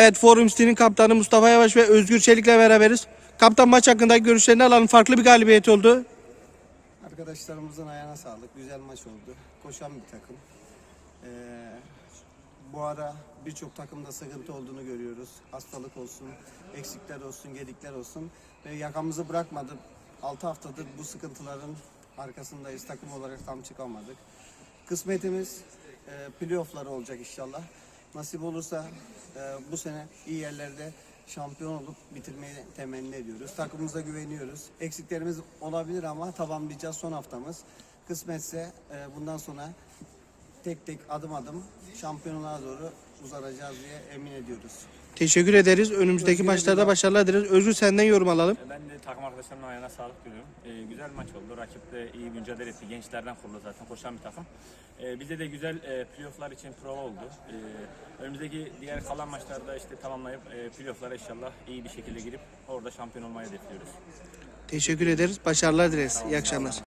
Evet Forum City'nin kaptanı Mustafa Yavaş ve Özgür Çelik'le beraberiz. Kaptan maç hakkındaki görüşlerini alalım. Farklı bir galibiyet oldu. Arkadaşlarımızın ayağına sağlık. Güzel maç oldu. Koşan bir takım. Ee, bu ara birçok takımda sıkıntı olduğunu görüyoruz. Hastalık olsun, eksikler olsun, gedikler olsun. Ve yakamızı bırakmadık. 6 haftadır bu sıkıntıların arkasındayız. Takım olarak tam çıkamadık. Kısmetimiz e, playoff'ları olacak inşallah. Nasip olursa e, bu sene iyi yerlerde şampiyon olup bitirmeyi temenni ediyoruz. Takımımıza güveniyoruz. Eksiklerimiz olabilir ama tamamlayacağız son haftamız. Kısmetse e, bundan sonra tek tek adım adım şampiyonluğa doğru uzanacağız diye emin ediyoruz. Teşekkür ederiz. Önümüzdeki Özgür maçlarda başarılar dileriz. Özgür senden yorum alalım. Takım arkadaşlarımın ayağına sağlık diliyorum. Ee, güzel maç oldu. Rakip de iyi mücadele etti. Gençlerden kurulu zaten. Koşan bir takım. Ee, bizde de güzel e, playofflar için prova oldu. Ee, önümüzdeki diğer kalan maçlarda işte tamamlayıp e, playofflara inşallah iyi bir şekilde girip orada şampiyon olmayı hedefliyoruz. Teşekkür ederiz. Başarılar dileriz. İyi akşamlar.